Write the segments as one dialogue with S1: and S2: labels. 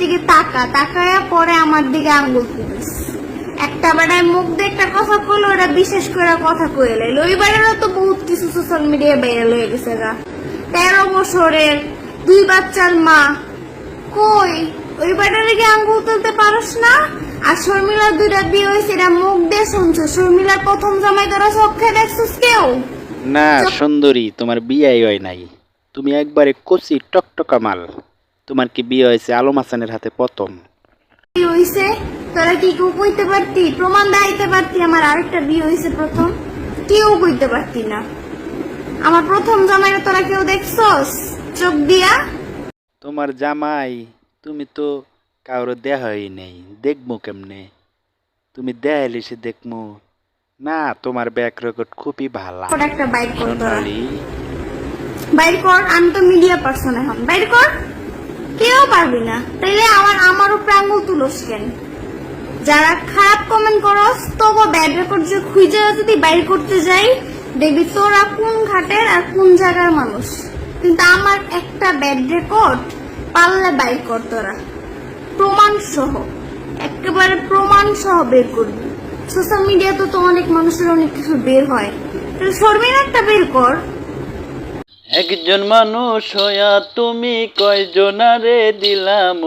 S1: দিকে তাকা তাকায়া পরে আমার দিকে আঙ্গুল তুলিস একটা বেড়ায় মুখ দিয়ে একটা কথা কইলো ওরা বিশেষ করে কথা কয়ে লাইল। ওই বেড়ারও তো বহুত কিছু সোশ্যাল মিডিয়ায় ভাইরাল হয়ে গেছে গা। তেরো বছরের দুই বাচ্চার মা কই? ওই বেটারে কি আঙ্গুল তুলতে পারস না? আর শর্মিলার দুইটা বিয়ে হয়েছে এরা মুখ দিয়ে শুনছো। শর্মিলার প্রথম জামাই তোরা চোখে দেখছিস কেউ?
S2: না সুন্দরী তোমার বিয়ে হয় নাই। তুমি একবারে কচি টকটকা মাল। তোমার কি বিয়ে হয়েছে? আলম হাসানের হাতে প্রথম।
S1: কি হইছে তোরা কি কেউ কইতে পারতি? প্রমাণ দাইতে পারতি আমার আরেকটা বিয়ে হইছে প্রথম? কেউ কইতে পারতি না। আমার প্রথম জামাইরা তোরা কেউ দেখছস? চোখ দিয়া।
S2: তোমার জামাই তুমি তো কারও দেখাই নেই। দেখব কেমনে? তুমি দেখাইলে সে দেখব। না তোমার ব্যাক রেকর্ড খুবই ভালো।
S1: একটা বাইক কর বাইর কর আমি তো মিডিয়া পার্সন এখন। বাইর কর। কেউ পারবি না। তাইলে আমার আমারও উপরে আঙুল তুলোস কেন? যারা খারাপ কমেন্ট করস তবু ব্যাড রেকর্ড যে খুঁজে যদি বাইর করতে যাই, দেখবি তোরা কোন ঘাটের আর কোন জায়গার মানুষ। কিন্তু আমার একটা ব্যাড রেকর্ড পারলে বাইর কর তোরা। প্রমাণ সহ, একেবারে প্রমাণ সহ বের করবি। সোশ্যাল মিডিয়াতে তো অনেক মানুষের অনেক কিছু বের হয়। তাহলে শর্মির একটা বের কর।
S2: একজন মানুষ হইয়া তুমি কয়জনারে দিলাম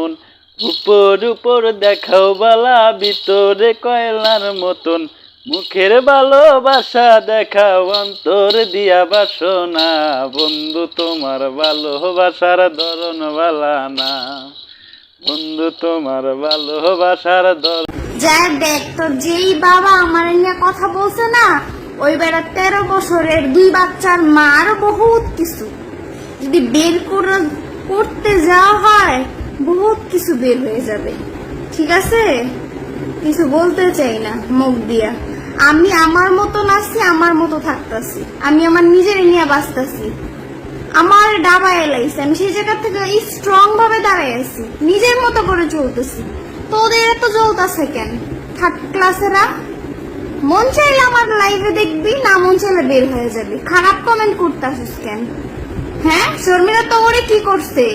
S2: উপর উপর দেখাও বালা, ভিতরে কয়লার মতন। মুখের ভালোবাসা দেখাও, অন্তর দিয়া বাসনা। বন্ধু, তোমার ভালোবাসার ধরন বালা না। বন্ধু, তোমার ভালোবাসার ধরন
S1: যা দেখ, তোর যেই বাবা আমার কথা বলছে না ওই বেড়া তেরো বছরের দুই বাচ্চার মা আরও বহুত কিছু। যদি বের করে, করতে যাওয়া হয়, বহুত কিছু বের হয়ে যাবে। ঠিক আছে? কিছু বলতে চাই না, মুখ দিয়া। আমি আমার মতন আছি, আমার মতো থাকতাছি। আমি আমার নিজের নিয়ে বাঁচতাছি। আমার ডাবা এলাইছে আমি সেই জায়গা থেকে স্ট্রং ভাবে দাঁড়াই আছি। নিজের মতো করে চলতেছি। তোদের এত জ্বলতাছে কেন? থার্ড ক্লাসেরা মন চাইলে আমার লাইভে দেখবি না মন চাইলে বের হয়ে যাবে। খারাপ কমেন্ট করতে আসিস কেন? হ্যাঁ? শর্মিলা তো ওরে কি করছে?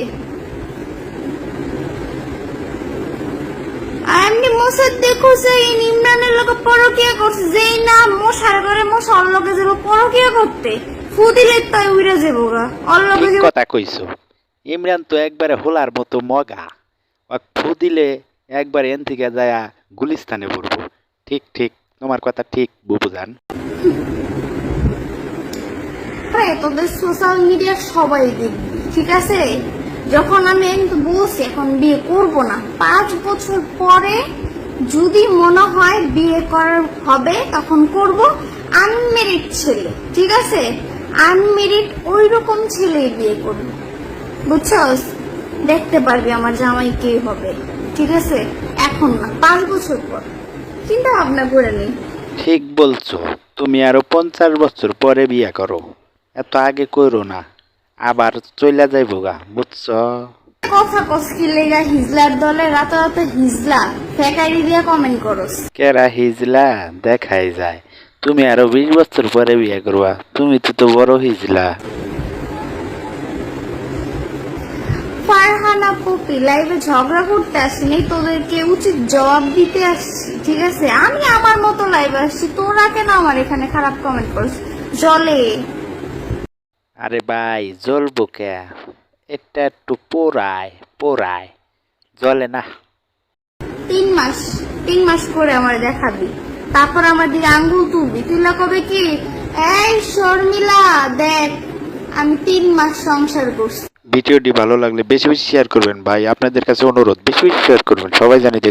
S1: এমনি মোসাদ দেখো যে এই ইমরানের লোক পরকিয়া করছে যেই না মশার করে মশা অন্য লোকে যাব পরকিয়া করতে। ফুদিলে তাই উড়ে যাব গা। অন্য লোকে
S2: কথা কইছো। ইমরান তো একবারে হোলার মতো মগা। ও ফু দিলে একবার এন থেকে যায়া গুলিস্তানে পড়ব। ঠিক ঠিক। তোমার কথা ঠিক বুবুজান
S1: তোদের সোশ্যাল সবাই দেখবি, ঠিক আছে? যখন আমি বলছি, এখন বিয়ে করব না। পাঁচ বছর পরে যদি মনে হয় বিয়ে করার হবে, তখন করব ছেলে, ঠিক আছে? ওই রকম বিয়ে করব। বুঝছস? দেখতে পারবি আমার জামাই কে হবে, ঠিক আছে? এখন না, পাঁচ বছর পর। চিন্তা ভাবনা করে নেই।
S2: ঠিক বলছো তুমি আরও পঞ্চাশ বছর পরে বিয়া করো। এত আগে করো না আবার চইলা যাইব গা বুঝছ?
S1: কথা কসকি লেগা হিজলার দলে রাতে রাতে হিজলা ফেকারি দিয়া কমেন্ট করস।
S2: কেরা হিজলা দেখাই যায়। তুমি আরও বিশ বছর পরে বিয়া করবা তুমি তো তো বড় হিজলা।
S1: ফারহানা পপি লাইভে ঝগড়া করতে আসিনি তোদেরকে উচিত জবাব দিতে আসছি ঠিক আছে? আমি আমার মতো লাইভে আসছি তোরা কেন আমার এখানে খারাপ কমেন্ট করস জলে।
S2: আরে ভাই জ্বলবো কে? এটা একটু পোড়ায় পোড়ায়। জ্বলে না।
S1: তিন মাস তিন মাস করে আমার দেখাবি। তারপর আমার দিকে আঙ্গুল তুলবি। তুলা কবে কি? এই শর্মিলা দেখ আমি তিন মাস সংসার করছি।
S2: ভিডিওটি ভালো লাগলে বেশি বেশি শেয়ার করবেন। ভাই, আপনাদের কাছে অনুরোধ, বেশি বেশি শেয়ার করবেন। সবাই জানি যে